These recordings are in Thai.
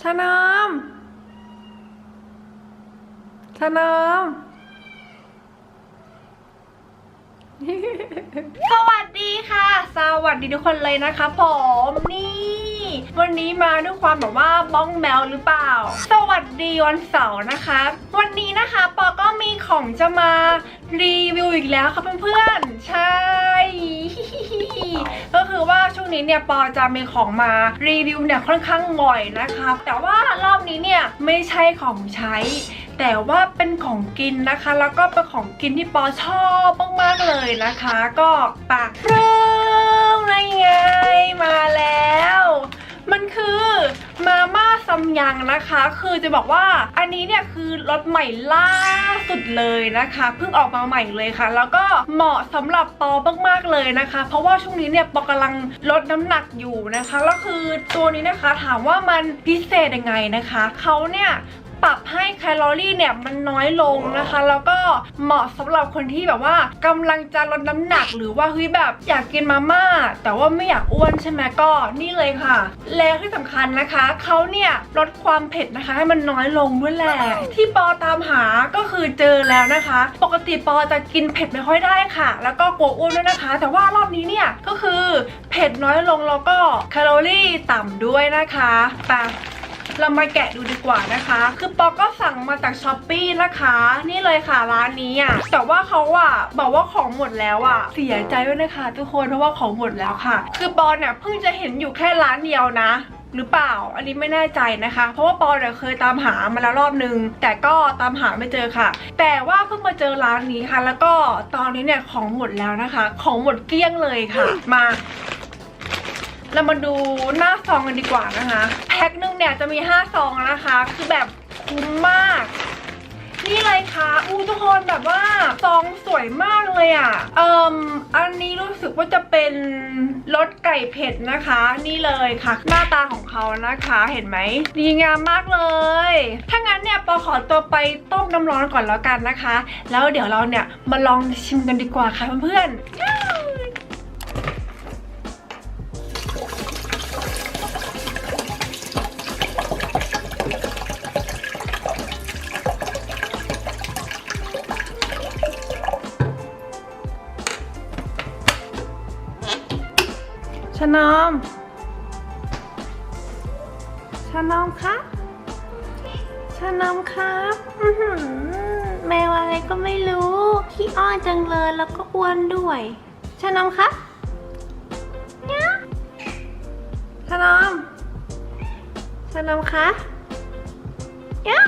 ชานามชานามสวัสดีค่ะ สวัสดีทุกคนเลยนะคะผมนี่ วันนี้มาด้วยความแบบว่าบ้องแมวหรือเปล่า สวัสดีวันเสาร์นะคะ วันนี้นะคะปอก็มีของจะมารีวิวอีกแล้วค่ะเพื่อนๆ ใช่ ก็คือว่าช่วงนี้เนี่ยปอจะมีของมารีวิวเนี่ยค่อนข้างบ่อยนะคะ แต่ว่ารอบนี้เนี่ยไม่ใช่ของใช้ แต่ว่าเป็นของกินนะคะ แล้วก็เป็นของกินที่ปอชอบมากๆเลยนะคะ ก็ปากเริ่มอะไรไงมาแล้ว ม่ายังนะคะ คือจะบอกว่าอันนี้เนี่ยคือรถใหม่ล่าสุดเลยนะคะเพิ่งออกมาใหม่เลยค่ะ แล้วก็เหมาะสำหรับปอมากๆเลยนะคะ เพราะว่าช่วงนี้เนี่ยปอกำลังลดน้ำหนักอยู่นะคะแล้วคือตัวนี้นะคะถามว่ามันพิเศษยังไงนะคะเขาเนี่ย ปรับให้แคลอรี่เนี่ยมันน้อยลงนะคะ แล้วก็เหมาะสำหรับคนที่แบบว่ากำลังจะลดน้ำหนักหรือว่าเฮ้ยแบบอยากกินมาม่าแต่ว่าไม่อยากอ้วนใช่ไหมก็นี่เลยค่ะ แล้วที่สำคัญนะคะเขาเนี่ยลดความเผ็ดนะคะ ให้มันน้อยลงด้วยแหละ ที่ปอตามหาก็คือเจอแล้วนะคะ ปกติปอจะกินเผ็ดไม่ค่อยได้ค่ะ แล้วก็กลัวอ้วนด้วยนะคะ แต่ว่ารอบนี้เนี่ยก็คือเผ็ดน้อยลงแล้วก็แคลอรี่ต่ำด้วยนะคะไป เรามาแกะดูดีกว่านะคะ คือปอก็สั่งมาจากช้อปปีนะคะ นี่เลยค่ะร้านนี้อะแต่ว่าเขาอะบอกว่าของหมดแล้วอะเสียใจด้วยนะคะ ทุกคนเพราะว่าของหมดแล้วค่ะ คือปอเนี่ยเพิ่งจะเห็นอยู่แค่ร้านเดียวนะหรือเปล่า อันนี้ไม่แน่ใจนะคะ เพราะว่าปอเนี่ยเคยตามหามาแล้วรอบนึง แต่ก็ตามหาไม่เจอค่ะ แต่ว่าเพิ่งมาเจอร้านนี้ค่ะ แล้วก็ตอนนี้เนี่ยของหมดแล้วนะคะ ของหมดเกลี้ยงเลยค่ะ มา เรามาดูหน้าซองกันดีกว่านะคะ แพ็คนึงเนี่ยจะมี 5 ซองนะคะ คือแบบคุ้มมาก นี่เลยค่ะอู้ทุกคนแบบว่าซองสวยมากเลยอะเอ่มอันนี้รู้สึกว่าจะเป็นรสไก่เผ็ดนะคะ นี่เลยค่ะ หน้าตาของเขานะคะเห็นไหมดีงามมากเลย ถ้างั้นเนี่ยปอขอตัวไปต้มน้ำร้อนก่อนแล้วกันนะคะ แล้วเดี๋ยวเราเนี่ยมาลองชิมกันดีกว่าค่ะเพื่อนๆ ชนอม ชนอมครับชนอมครับอื้อหือแมวอะไรก็ไม่รู้ขี้อ้อนจังเลยแล้วก็อ้วนด้วยชนอมครับเนี่ยชนอมชนอมคะเนี่ย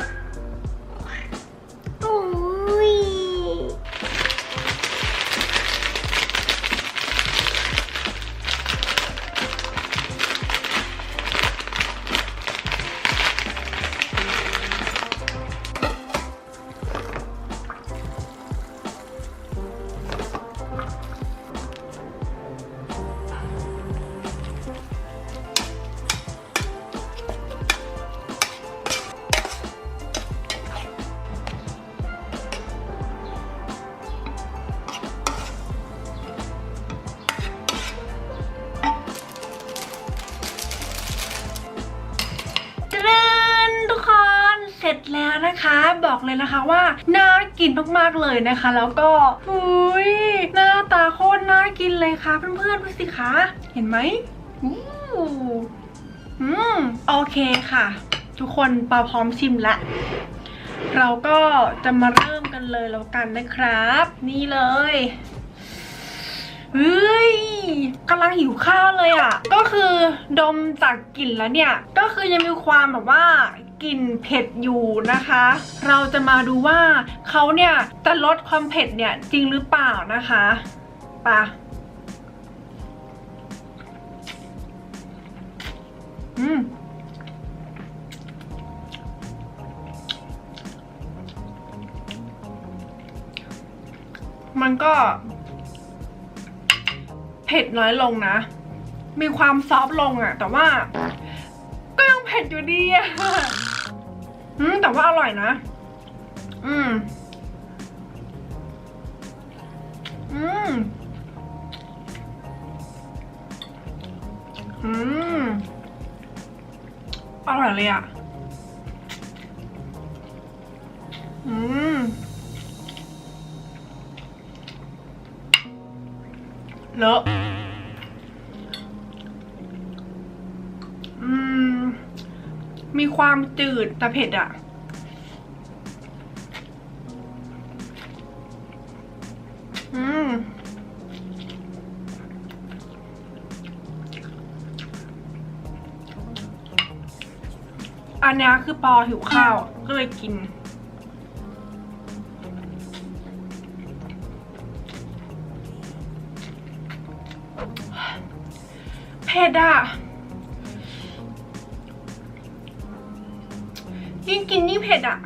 นะคะ บอกเลยนะคะว่าน่ากินมากๆเลยนะคะ แล้วก็หุยหน้าตาโคตรน่ากินเลยค่ะเพื่อนๆดูสิคะเห็นไหมอู้อืมโอเคค่ะ ทุกคนปาพร้อมชิมละเราก็จะมาเริ่มกันเลยแล้วกันนะครับ นี่เลยเฮ้ยกำลังหิวข้าวเลยอะ ก็คือดมจากกลิ่นแล้วเนี่ย ก็คือยังมีความแบบว่า กลิ่นเผ็ดอยู่นะคะ เราจะมาดูว่าเขาเนี่ยจะลดความเผ็ดเนี่ยจริงหรือเปล่านะคะปะอืมมันก็เผ็ดน้อยลงนะ มีความซอฟต์ลงอะแต่ว่าก็ยังเผ็ดอยู่ดีอะ อืม แต่ว่าอร่อยนะ อืม อืม อืม อร่อยเลยอะ อืม เลอะ มีความจืดแต่เผ็ดอะอืมอันนี้คือปอหิวข้าว ก็เลยกิน เผ็ดอะ ยิ่งกินยิ่งเผ็ดอะ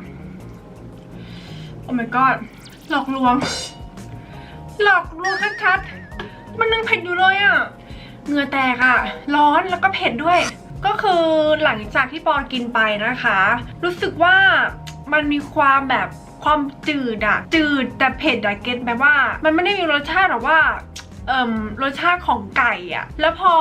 โอ้ my god หลอกลวง หลอกลวงชัดๆ มันยังเผ็ดอยู่เลยอะเหงื่อแตกอะร้อนแล้วก็เผ็ดด้วย ก็คือหลังจากที่ปอกินไปนะคะ รู้สึกว่ามันมีความแบบความจืดอะจืดแต่เผ็ดอะเก็ตแบบว่า มันไม่ได้มีรสชาติแบบว่า เอ่มรสชาติของไก่อะแล้วพอ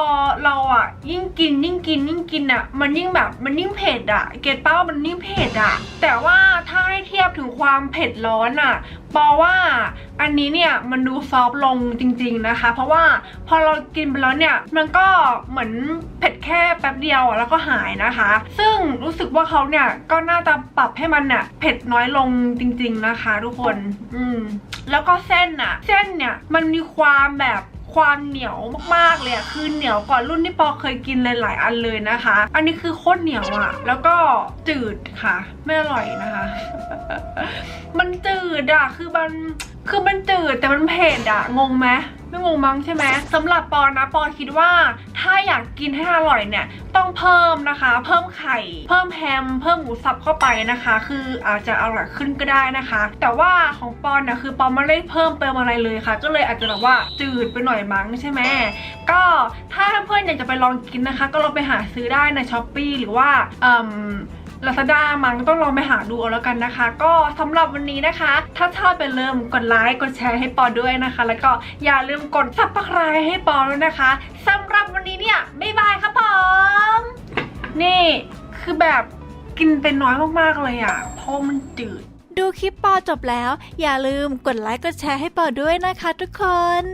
เราอะยิ่งกินยิ่งกินยิ่งกินอะมันยิ่งแบบมันยิ่งเผ็ดอะเกตเป้ามันยิ่งเผ็ดอะแต่ว่าถ้าให้เทียบถึงความเผ็ดร้อนอะปอว่าอันนี้เนี่ยมันดูซอฟต์ลงจริง ๆนะคะ เพราะว่าพอเรากินไปแล้วเนี่ยมันก็เหมือนเผ็ดแค่แป๊บเดียวอะแล้วก็หายนะคะ ซึ่งรู้สึกว่าเขาเนี่ยก็น่าจะปรับให้มันเนี่ยเผ็ดน้อยลงจริง ๆนะคะ ทุกคน อืมแล้วก็เส้นอะเส้นเนี่ยมันมีความแบบ ความเหนียวมากๆเลยอะคือเหนียวกว่ารุ่นที่ปอเคยกินหลายๆอันเลยนะคะ อันนี้คือโคตรเหนียวอะแล้วก็จืดค่ะไม่อร่อยนะคะ มันจืดอะคือมันคือมันจืดแต่มันเผ็ดอะงงไหม ไม่งงมั้งใช่ไหมสำหรับปอนะปอคิดว่าถ้าอยากกินให้อร่อยเนี่ยต้องเพิ่มนะคะ เพิ่มไข่ เพิ่มแฮม เพิ่มหมูสับเข้าไปนะคะ คืออาจจะอร่อยขึ้นก็ได้นะคะ แต่ว่าของปอนเนี่ยคือปอนไม่ได้เพิ่มเติมอะไรเลยค่ะ ก็เลยอาจจะแบบว่าจืดไปหน่อยมั้งใช่ไหมก็ถ้าเพื่อนอยากจะไปลองกินนะคะ ก็ลองไปหาซื้อได้ในช้อปปีหรือว่าอ่ม ลาซาด้ามั้งต้องลองไปหาดูเอาแล้วกันนะคะ ก็สำหรับวันนี้นะคะ ถ้าชอบไปเริ่มกดไลค์กดแชร์ให้ปอด้วยนะคะ แล้วก็อย่าลืมกด subscribe ให้ปอด้วยนะคะสำหรับวันนี้เนี่ยบ๊ายบายครับผมนี่คือแบบกินเป็นน้อยมากๆเลยอะเพราะมันจืดดูคลิปปอจบแล้ว อย่าลืมกดไลค์กดแชร์ให้ปอด้วยนะคะทุกคน